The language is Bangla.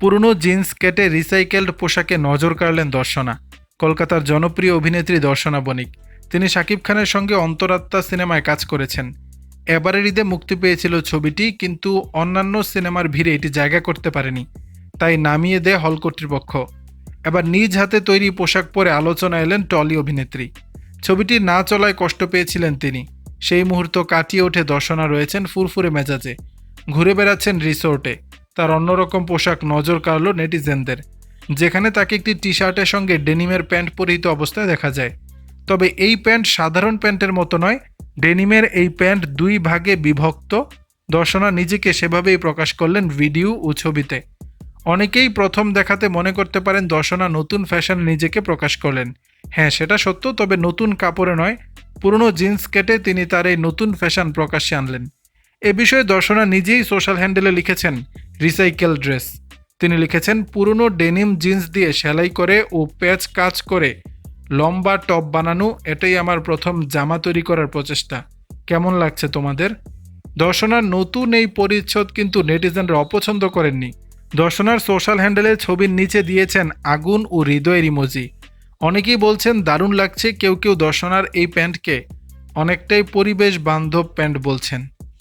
পুরনো জিন্স কেটে রিসাইকেলড পোশাকে নজর কাড়লেন দর্শনা। কলকাতার জনপ্রিয় অভিনেত্রী দর্শনা বণিক। তিনি শাকিব খানের সঙ্গে অন্তরাত্মা সিনেমায় কাজ করেছেন। এবারের ঈদে মুক্তি পেয়েছিল ছবিটি, কিন্তু অন্যান্য সিনেমার ভিড়ে এটি জায়গা করতে পারেনি। তাই নামিয়ে দেয় হল কর্তৃপক্ষ। এবার নিজ হাতে তৈরি পোশাক পরে আলোচনা এলেন টলি অভিনেত্রী। ছবিটি না চলায় কষ্ট পেয়েছিলেন তিনি। সেই মুহূর্ত কাটিয়ে ওঠে দর্শনা রয়েছেন ফুরফুরে মেজাজে। ঘুরে বেড়াচ্ছেন রিসোর্টে। তার অন্যরকম পোশাক নজর কাড়ল নেটিজেনদের, যেখানে তাকে একটি টি শার্টের সঙ্গে ডেনিমের প্যান্ট পরিহিত অবস্থায় দেখা যায়। তবে এই প্যান্ট সাধারণ প্যান্টের মতো নয়, ডেনিমের এই প্যান্ট দুই ভাগে বিভক্ত। দর্শনা নিজেকে সেভাবেই প্রকাশ করলেন ভিডিও ও ছবিতে। অনেকেই প্রথম দেখাতে মনে করতে পারেন দর্শনা নতুন ফ্যাশনে নিজেকে প্রকাশ করলেন। হ্যাঁ সেটা সত্য, তবে নতুন কাপড়ে নয়, পুরনো জিন্স কেটে তিনি তার এই নতুন ফ্যাশন প্রকাশ্যে আনলেন। এ বিষয়ে দর্শনা নিজেই সোশ্যাল হ্যান্ডেলে লিখেছেন রিসাইকেল ড্রেস। তিনি লিখেছেন, পুরনো ডেনিম জিন্স দিয়ে সেলাই করে ও প্যাচ কাজ করে, লম্বা টপ বানানো, এটাই আমার প্রথম জামা তৈরি করার প্রচেষ্টা। কেমন লাগছে তোমাদের? দর্শনার নতুন এই পরিচ্ছদ কিন্তু নেটিজেনরা অপছন্দ করেননি। দর্শনার সোশ্যাল হ্যান্ডেলে ছবির নিচে দিয়েছেন আগুন ও হৃদয়ের ইমোজি। অনেকেই বলছেন, দারুণ লাগছে, কেউ কেউ দর্শনার এই প্যান্টকে অনেকটাই পরিবেশ বান্ধব প্যান্ট বলছেন।